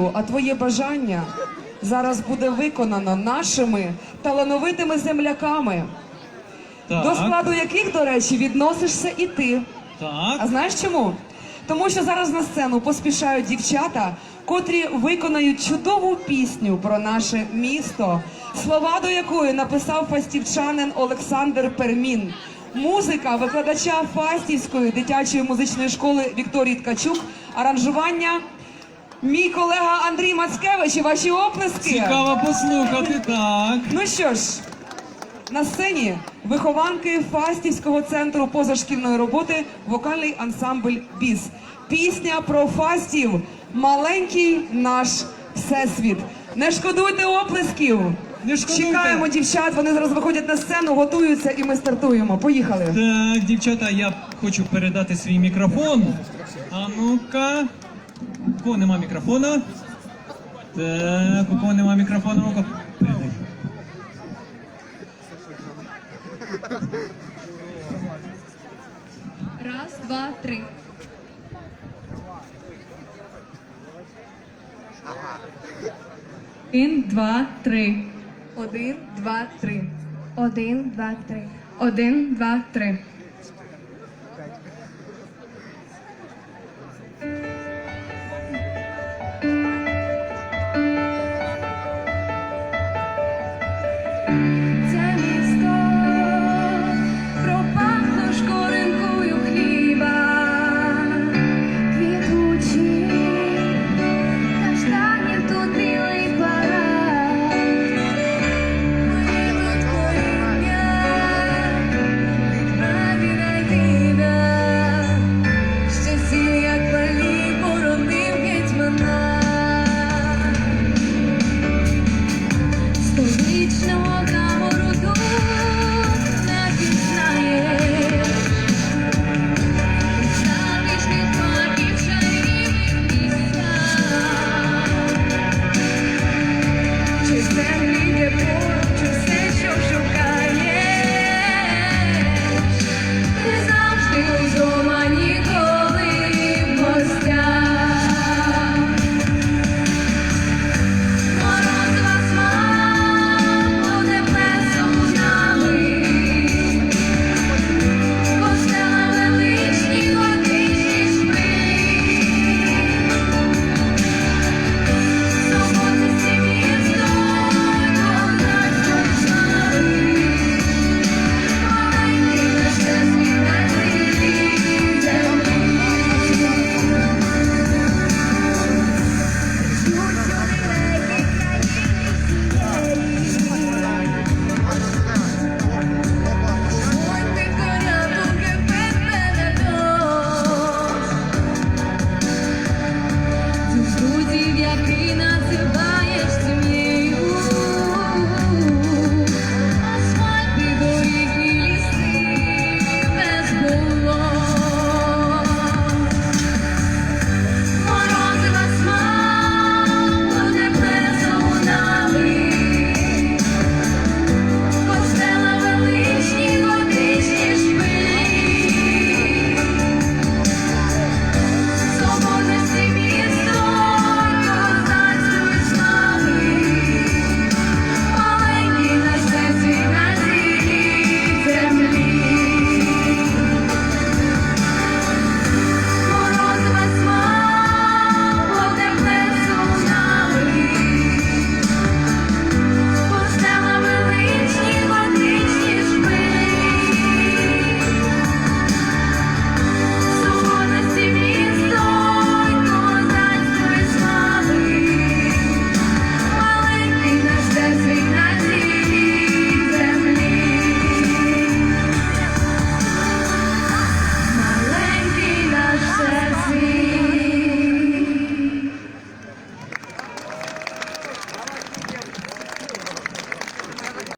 мрію, а твоє бажання зараз буде виконано нашими талановитими земляками, Так, до складу яких, до речі, відносишся і ти. А знаєш чому? Тому що зараз на сцену поспішають дівчата, котрі виконають чудову пісню про наше місто, слова до якої написав фастівчанин Олександр Пермін. Музика викладача Фастівської дитячої музичної школи Вікторії Ткачук, аранжування. Мій колега Андрій Мацкевич і ваші оплески. Цікаво послухати, так. Ну що ж, на сцені вихованки Фастівського центру позашкільної роботи вокальний ансамбль Біс. Пісня про Фастів Маленький наш всесвіт. Не шкодуйте оплесків. Не шкодуйте. Чекаємо дівчат, вони зараз виходять на сцену, готуються і ми стартуємо. Поїхали. Так, дівчата, я хочу передати свій мікрофон. А ну-ка. У кого нема мікрофона? Так, у кого нема мікрофона. Передай. Раз, два, три. Один, два, три. Один, два, три. Один, два, три. Один, два, три. 在。Табору тут не пізнаєш Завішніх маків чарівних місця. Чи землі є поруч